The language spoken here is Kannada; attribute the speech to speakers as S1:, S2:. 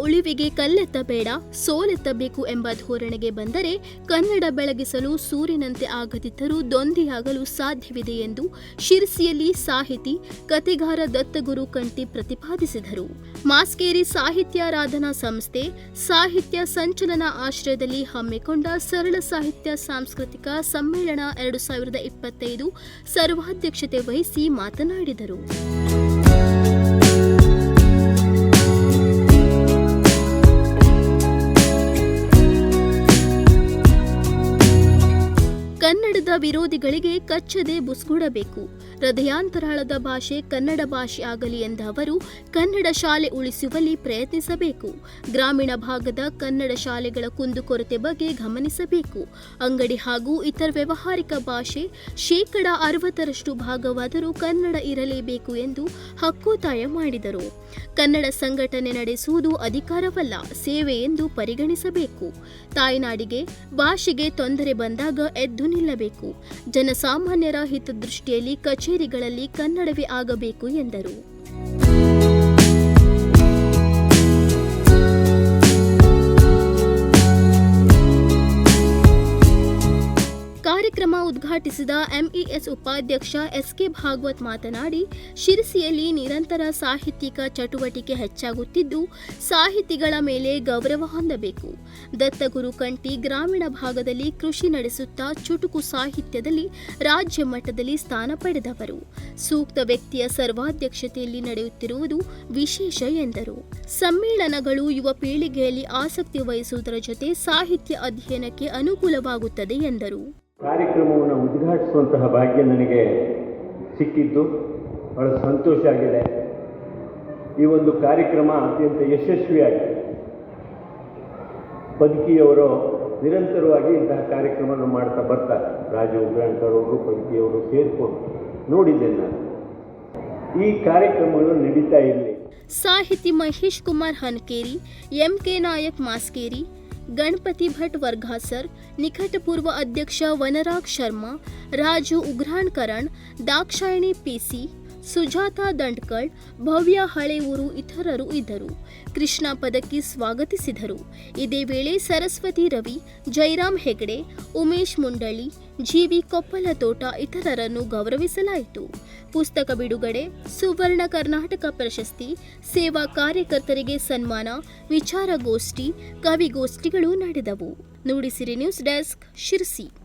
S1: ಉಳಿವಿಗೆ ಕಲ್ಲೆತ್ತಬೇಡ ಸೋಲೆತ್ತಬೇಕು ಎಂಬ ಧೋರಣೆಗೆ ಬಂದರೆ ಕನ್ನಡ ಬೆಳಗಿಸಲು ಸೂರ್ಯನಂತೆ ಆಗದಿದ್ದರೂ ದೊಂದಿಯಾಗಲು ಸಾಧ್ಯವಿದೆ ಎಂದು ಶಿರ್ಸಿಯಲ್ಲಿ ಸಾಹಿತಿ ಕತೆಗಾರ ದತ್ತಗುರು ಕಂಟಿ ಪ್ರತಿಪಾದಿಸಿದರು. ಮಾಸ್ಕೇರಿ ಸಾಹಿತ್ಯಾರಾಧನಾ ಸಂಸ್ಥೆ ಸಾಹಿತ್ಯ ಸಂಚಲನ ಆಶ್ರಯದಲ್ಲಿ ಹಮ್ಮಿಕೊಂಡ ಸರಳ ಸಾಹಿತ್ಯ ಸಾಂಸ್ಕೃತಿಕ ಸಮ್ಮೇಳನ ಎರಡು ಸಾವಿರದ ಇಪ್ಪತ್ತೈದು ಸರ್ವಾಧ್ಯಕ್ಷತೆ ವಹಿಸಿ ಮಾತನಾಡಿದರು. ಕನ್ನಡದ ವಿರೋಧಿಗಳಿಗೆ ಕಚ್ಚದೆ ಬುಸ್ಗುಡಬೇಕು. ಹೃದಯಾಂತರಾಳದ ಭಾಷೆ ಕನ್ನಡ ಭಾಷೆ ಆಗಲಿ ಎಂದ ಅವರು, ಕನ್ನಡ ಶಾಲೆ ಉಳಿಸುವಲ್ಲಿ ಪ್ರಯತ್ನಿಸಬೇಕು. ಗ್ರಾಮೀಣ ಭಾಗದ ಕನ್ನಡ ಶಾಲೆಗಳ ಕುಂದುಕೊರತೆ ಬಗ್ಗೆ ಗಮನಿಸಬೇಕು. ಅಂಗಡಿ ಹಾಗೂ ಇತರ ವ್ಯವಹಾರಿಕ ಭಾಷೆ ಶೇಕಡ ಅರವತ್ತರಷ್ಟು ಭಾಗವಾದರೂ ಕನ್ನಡ ಇರಲೇಬೇಕು ಎಂದು ಹಕ್ಕೊತ್ತಾಯ ಮಾಡಿದರು. ಕನ್ನಡ ಸಂಘಟನೆ ನಡೆಸುವುದು ಅಧಿಕಾರವಲ್ಲ, ಸೇವೆ ಎಂದು ಪರಿಗಣಿಸಬೇಕು. ತಾಯ್ನಾಡಿಗೆ ಭಾಷೆಗೆ ತೊಂದರೆ ಬಂದಾಗ ಎದ್ದು ನಿಲ್ಲಬೇಕು. ಜನಸಾಮಾನ್ಯರ ಹಿತದೃಷ್ಟಿಯಲ್ಲಿ ಕಚೇರಿಗಳಲ್ಲಿ ಕನ್ನಡವೇ ಆಗಬೇಕು ಎಂದರು. ಉದ್ಘಾಟಿಸಿದ ಎಂಇಎಸ್ ಉಪಾಧ್ಯಕ್ಷ ಎಸ್ಕೆ ಭಾಗವತ್ ಮಾತನಾಡಿ, ಶಿರಸಿಯಲ್ಲಿ ನಿರಂತರ ಸಾಹಿತ್ಯಿಕ ಚಟುವಟಿಕೆ ಹೆಚ್ಚಾಗುತ್ತಿದ್ದು, ಸಾಹಿತಿಗಳ ಮೇಲೆ ಗೌರವ ಹೊಂದಬೇಕು. ದತ್ತಗುರು ಕಂಟಿ ಗ್ರಾಮೀಣ ಭಾಗದಲ್ಲಿ ಕೃಷಿ ನಡೆಸುತ್ತಾ ಚುಟುಕು ಸಾಹಿತ್ಯದಲ್ಲಿ ರಾಜ್ಯ ಮಟ್ಟದಲ್ಲಿ ಸ್ಥಾನ ಪಡೆದವರು. ಸೂಕ್ತ ವ್ಯಕ್ತಿಯ ಸರ್ವಾಧ್ಯಕ್ಷತೆಯಲ್ಲಿ ನಡೆಯುತ್ತಿರುವುದು ವಿಶೇಷ ಎಂದರು. ಸಮ್ಮೇಳನಗಳು ಯುವ ಪೀಳಿಗೆಯಲ್ಲಿ ಆಸಕ್ತಿ ವಹಿಸುವುದರ ಜೊತೆ ಸಾಹಿತ್ಯ ಅಧ್ಯಯನಕ್ಕೆ ಅನುಕೂಲವಾಗುತ್ತದೆ ಎಂದರು.
S2: ಕಾರ್ಯಕ್ರಮವನ್ನು ಉದ್ಘಾಟಿಸುವಂತಹ ಭಾಗ್ಯ ನನಗೆ ಸಿಕ್ಕಿದ್ದು. ಬಹಳ ಸಂತೋಷ ಆಗಿದೆ. ಈ ಒಂದು ಕಾರ್ಯಕ್ರಮ ಅತ್ಯಂತ ಯಶಸ್ವಿಯಾಗಿದೆ. ಬದುಕಿಯವರು ನಿರಂತರವಾಗಿ ಇಂತಹ ಕಾರ್ಯಕ್ರಮವನ್ನು ಮಾಡ್ತಾ ಬರ್ತಾರೆ. ರಾಜು ಉಗ್ರಾಣ್ಕರ್ ಪದಕಿಯವರು ಸೇರಿಕೊಂಡು ನೋಡಿದ್ದೇನೆ ನಾನು. ಈ ಕಾರ್ಯಕ್ರಮಗಳು ನಡೀತಾ ಇರಲಿ.
S1: ಸಾಹಿತಿ ಮಹೇಶ್ ಕುಮಾರ್ ಹನ್ಕೇರಿ ಎಂಕೆ ನಾಯಕ್ ಮಾಸ್ಕೇರಿ गणपति भट वर्घासर निकटपूर्व अध्यक्ष वनराग शर्मा राजू उघराणकरण दाक्षायणी पीसी ಸುಜಾತಾ ದಂಡ್ಕಳ್, ಭವ್ಯ ಹಳೆಯೂರು ಇತರರು ಇದ್ದರು. ಕೃಷ್ಣ ಪದಕ್ಕೆ ಸ್ವಾಗತಿಸಿದರು. ಇದೇ ವೇಳೆ ಸರಸ್ವತಿ ರವಿ, ಜೈರಾಮ್ ಹೆಗಡೆ, ಉಮೇಶ್ ಮುಂಡಳಿ ಜಿವಿ ಕೊಪ್ಪಲ ತೋಟ ಇತರರನ್ನು ಗೌರವಿಸಲಾಯಿತು. ಪುಸ್ತಕ ಬಿಡುಗಡೆ, ಸುವರ್ಣ ಕರ್ನಾಟಕ ಪ್ರಶಸ್ತಿ, ಸೇವಾ ಕಾರ್ಯಕರ್ತರಿಗೆ ಸನ್ಮಾನ, ವಿಚಾರಗೋಷ್ಠಿ, ಕವಿಗೋಷ್ಠಿಗಳು ನಡೆದವು. Nudisiri news desk Sirsi.